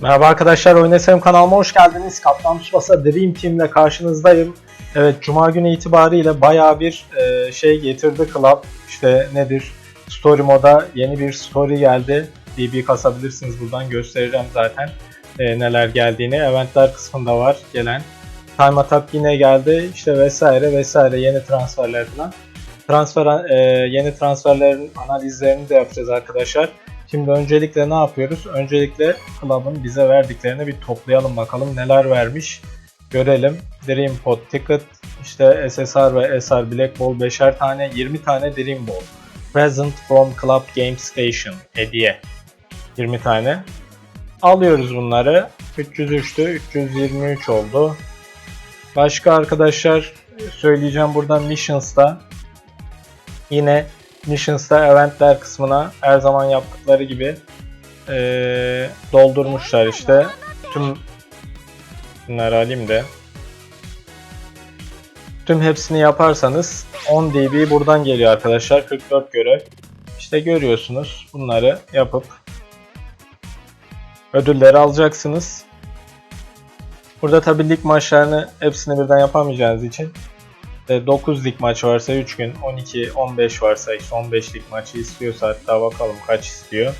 Merhaba arkadaşlar, Oynasam kanalıma hoş geldiniz. Kaptan Tsubasa Dream Team ile karşınızdayım. Evet, Cuma günü itibariyle bayağı bir e, şey getirdi Club. İşte nedir? Story moda yeni bir story geldi. DB kasabilirsiniz buradan göstereceğim zaten e, neler geldiğini. Eventler kısmında var gelen. Time Attack yine geldi. İşte vesaire vesaire yeni transferler falan. Transfer e, yeni transferlerin analizlerini de yapacağız arkadaşlar. Şimdi öncelikle ne yapıyoruz? Öncelikle Club'ın bize verdiklerini bir toplayalım bakalım neler vermiş. Görelim. Dream Pod Ticket, işte SSR ve SR Black Ball 5'er tane, 20 tane Dream Ball. Present from Club Game Station. Hediye. 20 tane. Alıyoruz bunları. 303'tü, 323 oldu. Başka arkadaşlar söyleyeceğim buradan Missions'ta. Yine Missions'ta eventler kısmına her zaman yaptıkları gibi eee, doldurmuşlar işte. Tüm bunları alayım da. Tüm hepsini yaparsanız 10 dB buradan geliyor arkadaşlar. 44 görev. İşte görüyorsunuz bunları yapıp ödülleri alacaksınız. Burada tabi lig maçlarını hepsini birden yapamayacağınız için 9 lig maçı varsa 3 gün, 12, 15 varsa işte 15 lig maçı istiyorsa hatta bakalım kaç istiyor.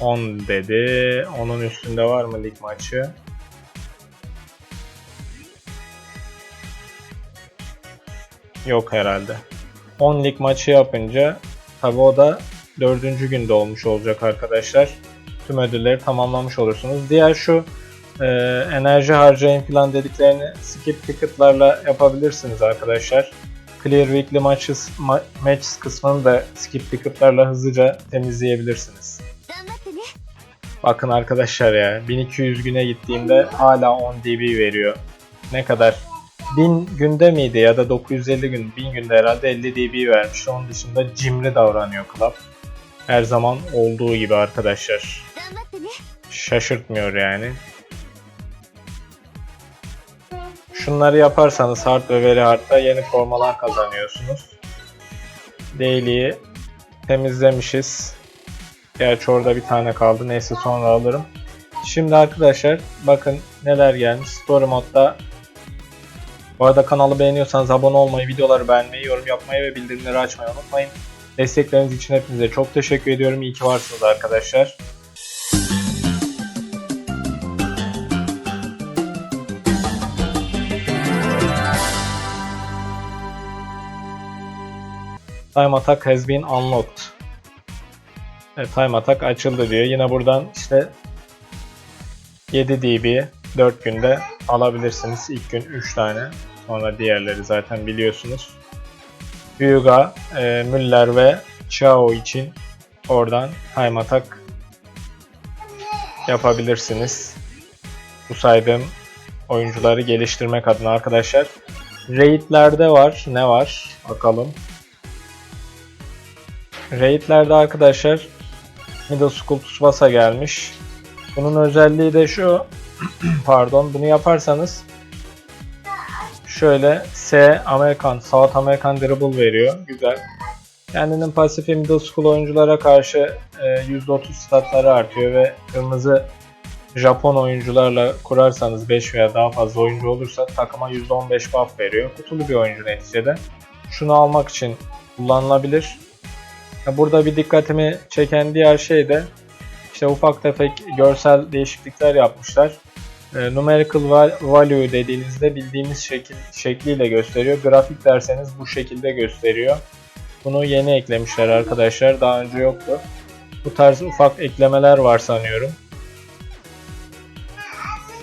10 dedi. Onun üstünde var mı lig maçı? Yok herhalde. 10 lig maçı yapınca tabi o da 4. günde olmuş olacak arkadaşlar. Tüm ödülleri tamamlamış olursunuz. Diğer şu e, enerji harcayın falan dediklerini skip ticketlarla yapabilirsiniz arkadaşlar. Clear Weekly Matches, ma Matches kısmını da skip ticketlarla hızlıca temizleyebilirsiniz. Bakın arkadaşlar ya 1200 güne gittiğimde hala 10 dB veriyor. Ne kadar 1000 günde miydi ya da 950 gün 1000 günde herhalde 50 dB vermiş. Onun dışında cimri davranıyor club. Her zaman olduğu gibi arkadaşlar. Şaşırtmıyor yani. Şunları yaparsanız hard ve very hard'da yeni formalar kazanıyorsunuz. Daily'yi temizlemişiz. Gerçi orada bir tane kaldı. Neyse sonra alırım. Şimdi arkadaşlar bakın neler gelmiş. Story modda bu arada kanalı beğeniyorsanız abone olmayı, videoları beğenmeyi, yorum yapmayı ve bildirimleri açmayı unutmayın. Destekleriniz için hepinize çok teşekkür ediyorum. İyi ki varsınız arkadaşlar. Time attack has been unlocked. Evet, time attack açıldı diyor. Yine buradan işte 7 dB 4 günde alabilirsiniz. İlk gün 3 tane. Sonra diğerleri zaten biliyorsunuz. Hyuga, e, Müller ve Chao için oradan time attack yapabilirsiniz. Bu saydığım oyuncuları geliştirmek adına arkadaşlar. Raid'lerde var. Ne var? Bakalım. Raid'lerde arkadaşlar Middle School Tsubasa gelmiş. Bunun özelliği de şu. pardon. Bunu yaparsanız şöyle S Amerikan, South American Dribble veriyor. Güzel. Kendinin pasifi Middle School oyunculara karşı e, %30 statları artıyor ve kırmızı Japon oyuncularla kurarsanız 5 veya daha fazla oyuncu olursa takıma %15 buff veriyor. Kutulu bir oyuncu neticede. Şunu almak için kullanılabilir. Burada bir dikkatimi çeken diğer şey de işte ufak tefek görsel değişiklikler yapmışlar. E, numerical val- value dediğinizde bildiğimiz şekil şekliyle gösteriyor. Grafik derseniz bu şekilde gösteriyor. Bunu yeni eklemişler arkadaşlar. Daha önce yoktu. Bu tarz ufak eklemeler var sanıyorum.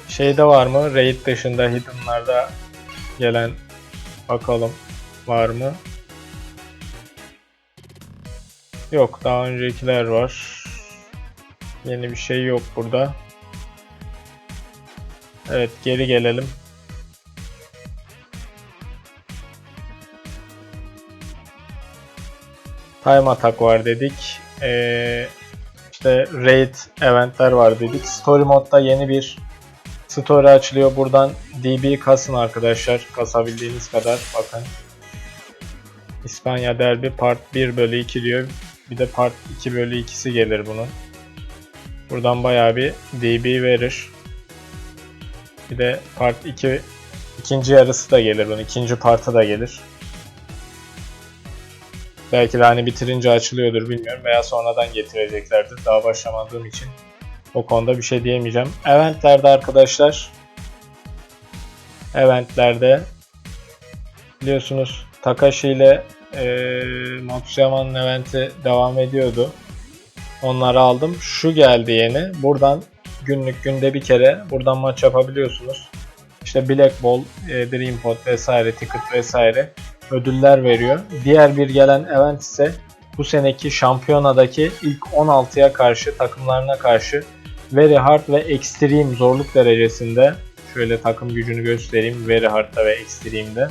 Şeyde var mı? Raid dışında Hidden'larda gelen bakalım var mı? Yok daha öncekiler var. Yeni bir şey yok burada. Evet geri gelelim. Time Attack var dedik. Ee, işte Raid eventler var dedik. Story modda yeni bir story açılıyor. Buradan DB kasın arkadaşlar. Kasabildiğiniz kadar. Bakın. İspanya Derbi Part 1 bölü 2 diyor. Bir de Part 2 bölü 2'si gelir bunun. Buradan bayağı bir DB verir. Bir de part 2 ikinci yarısı da gelir bunun. ikinci partı da gelir. Belki de hani bitirince açılıyordur bilmiyorum veya sonradan getireceklerdir. Daha başlamadığım için o konuda bir şey diyemeyeceğim. Eventlerde arkadaşlar eventlerde biliyorsunuz Takashi ile e, Matsuyama'nın eventi devam ediyordu. Onları aldım. Şu geldi yeni. Buradan günlük günde bir kere buradan maç yapabiliyorsunuz. İşte Black Ball, e, Dream Pod vesaire, Ticket vesaire ödüller veriyor. Diğer bir gelen event ise bu seneki şampiyonadaki ilk 16'ya karşı takımlarına karşı Very Hard ve Extreme zorluk derecesinde şöyle takım gücünü göstereyim Very Hard'da ve Extreme'de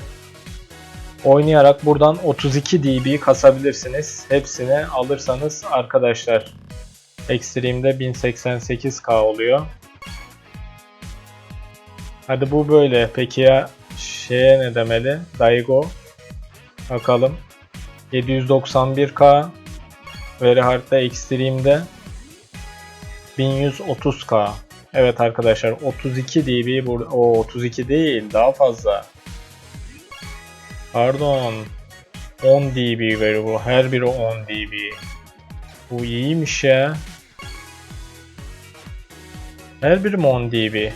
oynayarak buradan 32 dB kasabilirsiniz. Hepsini alırsanız arkadaşlar Extreme'de 1088k oluyor. Hadi bu böyle. Peki ya şeye ne demeli? Daigo. Bakalım. 791k. Very Hard'da Extreme'de 1130k. Evet arkadaşlar 32 dB burada. O 32 değil daha fazla. Pardon. 10 dB bu. Her biri 10 dB. Bu iyiymiş ya. Her biri mi 10 dB?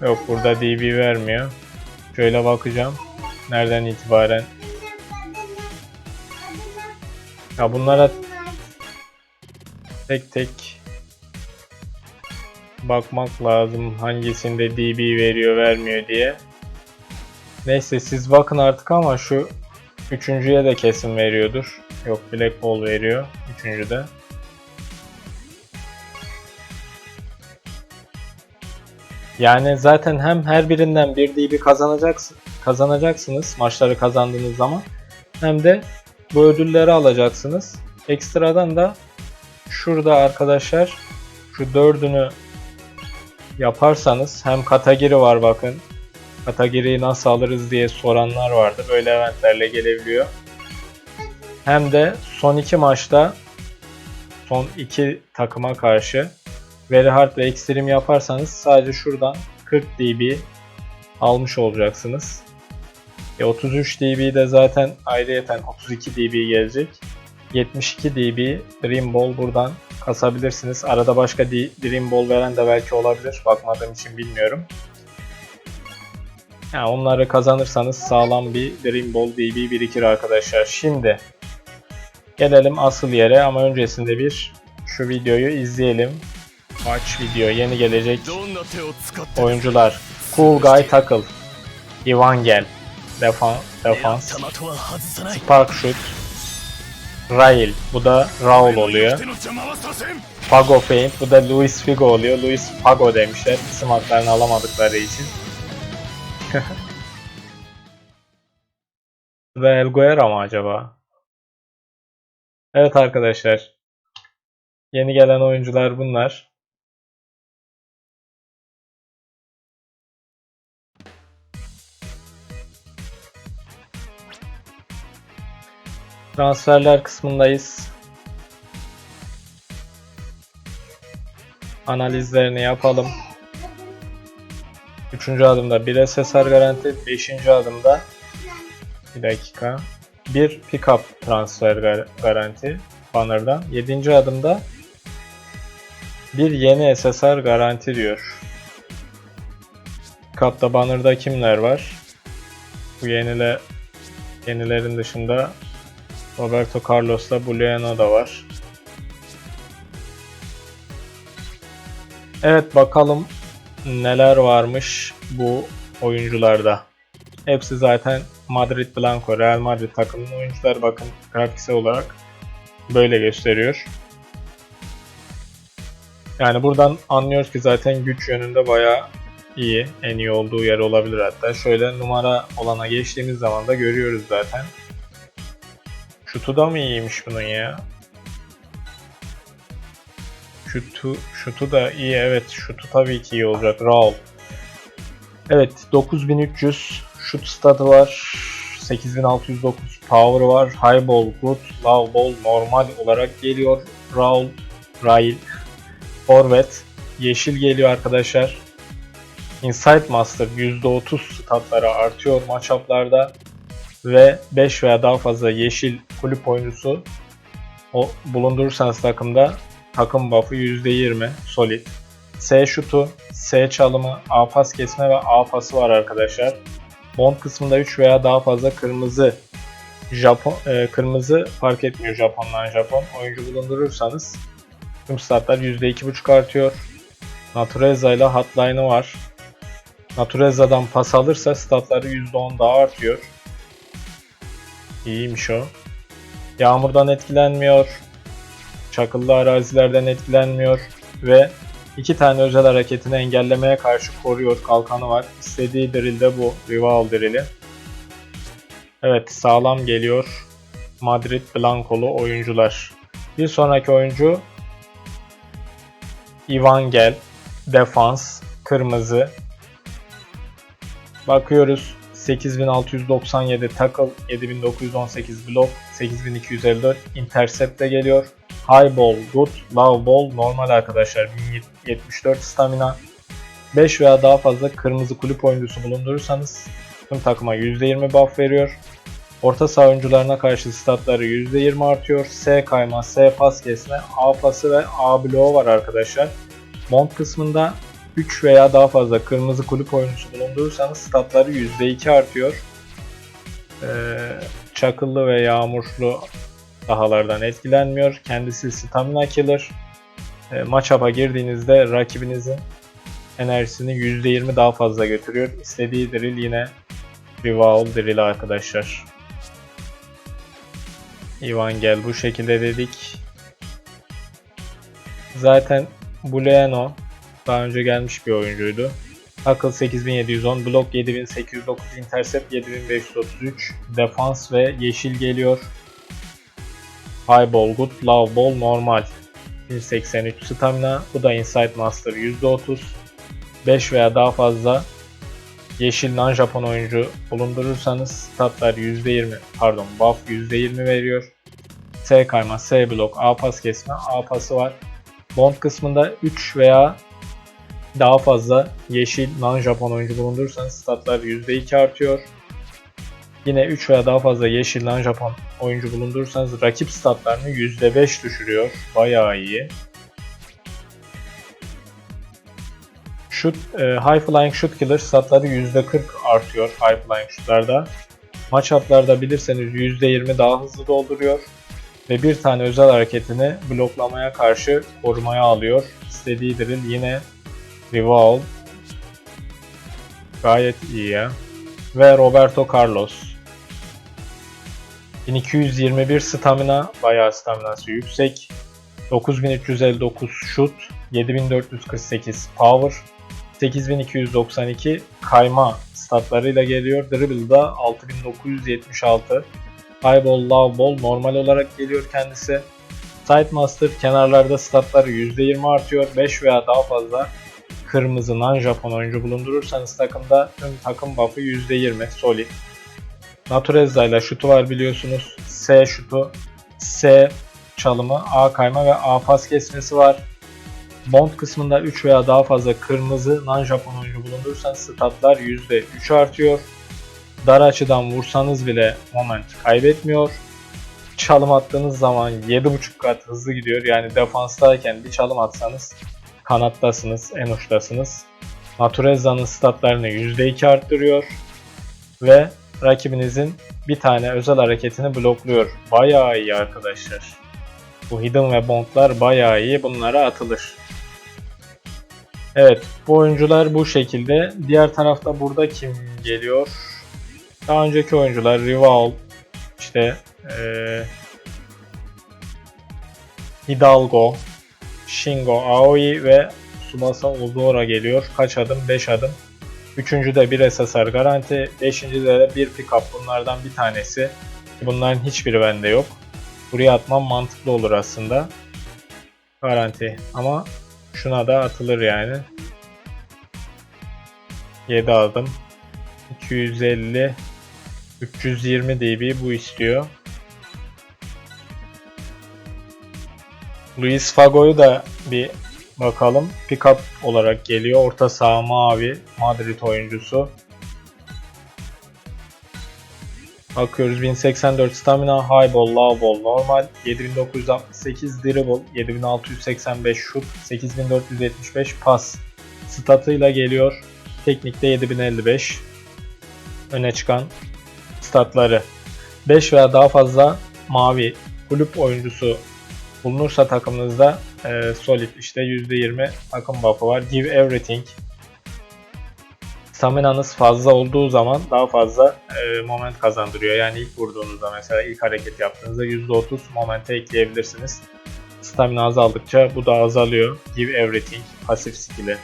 Yok burada dB vermiyor. Şöyle bakacağım. Nereden itibaren? Ya bunlara tek tek bakmak lazım hangisinde dB veriyor vermiyor diye. Neyse siz bakın artık ama şu üçüncüye de kesin veriyordur. Yok Black Ball veriyor üçüncüde. Yani zaten hem her birinden bir DB kazanacaksın, kazanacaksınız maçları kazandığınız zaman hem de bu ödülleri alacaksınız. Ekstradan da şurada arkadaşlar şu dördünü yaparsanız hem Katagiri var bakın. Katagiri'yi nasıl alırız diye soranlar vardı. Böyle eventlerle gelebiliyor. Hem de son iki maçta son iki takıma karşı Very Hard ve Extreme yaparsanız sadece şuradan 40 dB almış olacaksınız. E 33 dB de zaten ayrıyeten 32 dB gelecek. 72 dB Dream Ball buradan kasabilirsiniz. Arada başka Dream Ball veren de belki olabilir. Bakmadığım için bilmiyorum. Yani onları kazanırsanız sağlam bir Dream Ball DB birikir arkadaşlar. Şimdi gelelim asıl yere ama öncesinde bir şu videoyu izleyelim. Maç video yeni gelecek oyuncular. Cool Guy Tackle, Evangel, Defan, Defans, Spark Shoot, Rail, bu da Raul oluyor. Pago Feint, bu da Luis Figo oluyor. Luis Pago demişler isim haklarını alamadıkları için. Ve El Guerra mı acaba? Evet arkadaşlar. Yeni gelen oyuncular bunlar. Transferler kısmındayız. Analizlerini yapalım. Üçüncü adımda bir SSR garanti, beşinci adımda bir dakika bir pickup transfer gar garanti banner'dan. Yedinci adımda bir yeni SSR garanti diyor. Pickup'ta banner'da kimler var? Bu yenile yenilerin dışında Roberto Carlos'la Buliano da var. Evet bakalım neler varmış bu oyuncularda. Hepsi zaten Madrid Blanco, Real Madrid takımının oyuncuları bakın grafiksel olarak böyle gösteriyor. Yani buradan anlıyoruz ki zaten güç yönünde bayağı iyi. En iyi olduğu yer olabilir hatta. Şöyle numara olana geçtiğimiz zaman da görüyoruz zaten. Şutu da mı iyiymiş bunun ya? Şutu, şutu da iyi evet. Şutu tabii ki iyi olacak. Raul. Evet 9300 şut stadı var. 8609 power var. High ball good. Low ball normal olarak geliyor. Raul Rail. Forvet. Yeşil geliyor arkadaşlar. Insight Master %30 statları artıyor matchuplarda ve 5 veya daha fazla yeşil kulüp oyuncusu o bulundurursanız takımda takım buff'ı %20 solid. S şutu, S çalımı, A pas kesme ve A pası var arkadaşlar. Bond kısmında 3 veya daha fazla kırmızı Japon e, kırmızı fark etmiyor Japon'dan Japon oyuncu bulundurursanız tüm statlar %2.5 artıyor. Natureza ile hotline'ı var. Natureza'dan pas alırsa statları %10 daha artıyor. İyiymiş o. Yağmurdan etkilenmiyor. Çakıllı arazilerden etkilenmiyor. Ve iki tane özel hareketini engellemeye karşı koruyor. Kalkanı var. İstediği drill de bu. Rival drilli. Evet sağlam geliyor. Madrid Blancolu oyuncular. Bir sonraki oyuncu Ivangel. Defans. Kırmızı. Bakıyoruz. 8697 tackle, 7918 block, 8254 intercept de geliyor. High ball good, low ball normal arkadaşlar 1074 stamina. 5 veya daha fazla kırmızı kulüp oyuncusu bulundurursanız tüm takıma %20 buff veriyor. Orta saha oyuncularına karşı statları %20 artıyor. S kayma, S pas kesme, A pası ve A bloğu var arkadaşlar. Mont kısmında 3 veya daha fazla kırmızı kulüp oyuncusu bulundurursanız statları %2 artıyor. Ee, çakıllı ve yağmurlu sahalardan etkilenmiyor. Kendisi stamina killer. Ee, matchup'a girdiğinizde rakibinizin enerjisini %20 daha fazla götürüyor. İstediği drill yine Rival drill arkadaşlar. Evangel bu şekilde dedik. Zaten Booleano daha önce gelmiş bir oyuncuydu. Tackle 8710, block 7809, intercept 7533, defans ve yeşil geliyor. High ball good, low ball normal. 1083 stamina. Bu da Insight Master %30. 5 veya daha fazla yeşil non-Japon oyuncu bulundurursanız statlar %20 pardon buff %20 veriyor. S kayma, S blok, A pas kesme, A pası var. Bond kısmında 3 veya daha fazla yeşil non-Japon oyuncu bulundurursanız statlar %2 artıyor. Yine 3 veya daha fazla yeşil non-Japon oyuncu bulundurursanız rakip statlarını %5 düşürüyor. Bayağı iyi. Shoot, e, High Flying Shoot Killer statları %40 artıyor High Flying Shoot'larda. Matchup'larda bilirseniz %20 daha hızlı dolduruyor. Ve bir tane özel hareketini bloklamaya karşı korumaya alıyor. İstediği drill yine Rival. Gayet iyi ya. Ve Roberto Carlos. 1221 stamina. Bayağı staminası yüksek. 9359 shoot. 7448 power. 8292 kayma statlarıyla geliyor. Dribble'da 6976. High ball, low ball normal olarak geliyor kendisi. Sidemaster kenarlarda statları %20 artıyor. 5 veya daha fazla kırmızı non-Japon oyuncu bulundurursanız takımda tüm takım buff'ı %20 solid. Natureza ile şutu var biliyorsunuz. S şutu, S çalımı, A kayma ve A pas kesmesi var. Bond kısmında 3 veya daha fazla kırmızı non-Japon oyuncu bulundurursanız statlar %3 artıyor. Dar açıdan vursanız bile moment kaybetmiyor. Çalım attığınız zaman 7.5 kat hızlı gidiyor. Yani defanstayken bir çalım atsanız kanattasınız, en uçtasınız. Natureza'nın statlarını %2 arttırıyor ve rakibinizin bir tane özel hareketini blokluyor. Bayağı iyi arkadaşlar. Bu hidden ve bondlar bayağı iyi. Bunlara atılır. Evet bu oyuncular bu şekilde. Diğer tarafta burada kim geliyor? Daha önceki oyuncular Rival, işte ee, Hidalgo, Shingo Aoi ve Tsubasa Ozora geliyor. Kaç adım? 5 adım. Üçüncü de bir SSR garanti. Beşinci de bir pickup bunlardan bir tanesi. Bunların hiçbiri bende yok. Buraya atmam mantıklı olur aslında. Garanti. Ama şuna da atılır yani. 7 adım. 250 320 dB bu istiyor. Luis Fago'yu da bir bakalım. Pickup olarak geliyor. Orta saha mavi. Madrid oyuncusu. Bakıyoruz 1084 stamina, high ball, low ball, normal, 7968 dribble, 7685 şut, 8475 pas statıyla geliyor. Teknikte 7055 öne çıkan statları. 5 veya daha fazla mavi kulüp oyuncusu bulunursa takımınızda e, solid işte %20 takım buff'ı var. Give everything staminanız fazla olduğu zaman daha fazla e, moment kazandırıyor. Yani ilk vurduğunuzda mesela ilk hareket yaptığınızda %30 momente ekleyebilirsiniz. Stamina azaldıkça bu da azalıyor. Give everything pasif skill'i.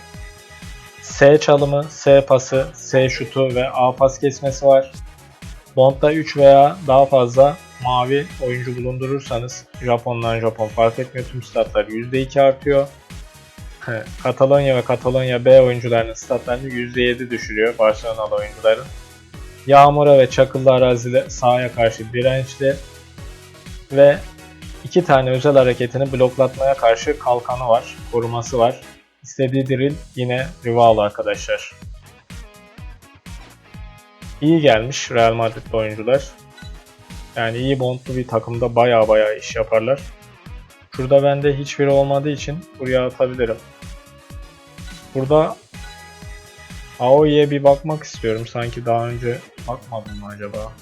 S çalımı, S pası, S şutu ve A pas kesmesi var. Bond'da 3 veya daha fazla mavi oyuncu bulundurursanız Japon'dan Japon fark etmiyor. Tüm statlar %2 artıyor. Katalonya ve Katalonya B oyuncularının statlarını %7 düşürüyor Barcelonalı oyuncuların. Yağmura ve çakıllı arazide sahaya karşı dirençli ve iki tane özel hareketini bloklatmaya karşı kalkanı var, koruması var. İstediği drill yine Rival arkadaşlar. İyi gelmiş Real Madrid oyuncular. Yani iyi bondlu bir takımda baya baya iş yaparlar. Şurada bende hiçbiri olmadığı için buraya atabilirim. Burada Aoi'ye bir bakmak istiyorum. Sanki daha önce bakmadım mı acaba?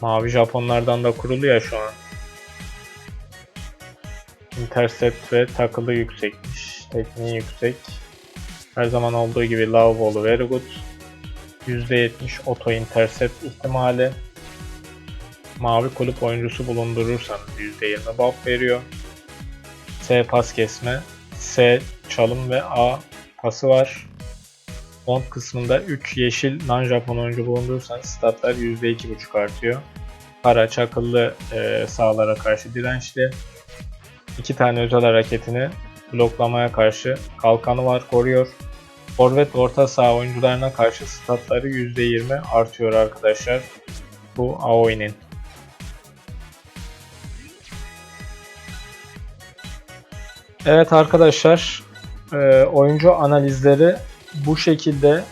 Mavi Japonlardan da kurulu ya şu an. Intercept ve takılı yüksekmiş. Tekniği yüksek. Her zaman olduğu gibi love ball'u very good. %70 auto intercept ihtimali. Mavi kulüp oyuncusu bulundurursanız %20 buff veriyor. S pas kesme, S çalım ve A pası var. Bond kısmında 3 yeşil non-Japon oyuncu bulundurursanız statlar %2.5 artıyor. Para çakıllı e, sahalara karşı dirençli. 2 tane özel hareketini bloklamaya karşı kalkanı var koruyor. Forvet orta saha oyuncularına karşı statları %20 artıyor arkadaşlar. Bu Aoi'nin. Evet arkadaşlar e, oyuncu analizleri bu şekilde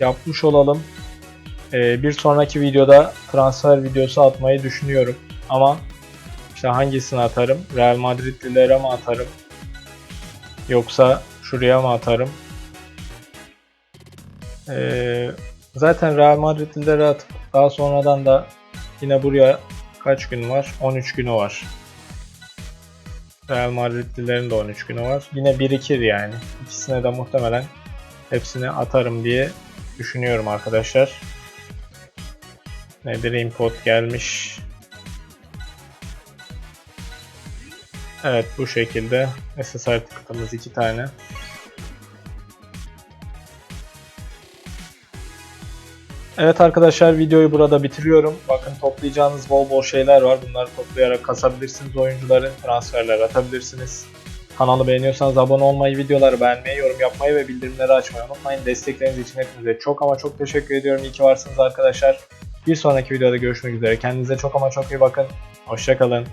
yapmış olalım. E, bir sonraki videoda transfer videosu atmayı düşünüyorum. Ama işte hangisini atarım? Real Madridlilere mi atarım? Yoksa şuraya mı atarım? E, zaten Real Madridlilere atıp daha sonradan da yine buraya kaç gün var? 13 günü var. Real Madridlilerin de 13 günü var. Yine birikir yani. İkisine de muhtemelen hepsini atarım diye düşünüyorum arkadaşlar. Nedir import gelmiş. Evet bu şekilde SSR tıkıtımız iki tane. Evet arkadaşlar videoyu burada bitiriyorum. Bakın toplayacağınız bol bol şeyler var. Bunları toplayarak kasabilirsiniz oyuncuları. Transferler atabilirsiniz. Kanalı beğeniyorsanız abone olmayı, videoları beğenmeyi, yorum yapmayı ve bildirimleri açmayı unutmayın. Destekleriniz için hepinize çok ama çok teşekkür ediyorum. İyi ki varsınız arkadaşlar. Bir sonraki videoda görüşmek üzere. Kendinize çok ama çok iyi bakın. Hoşçakalın.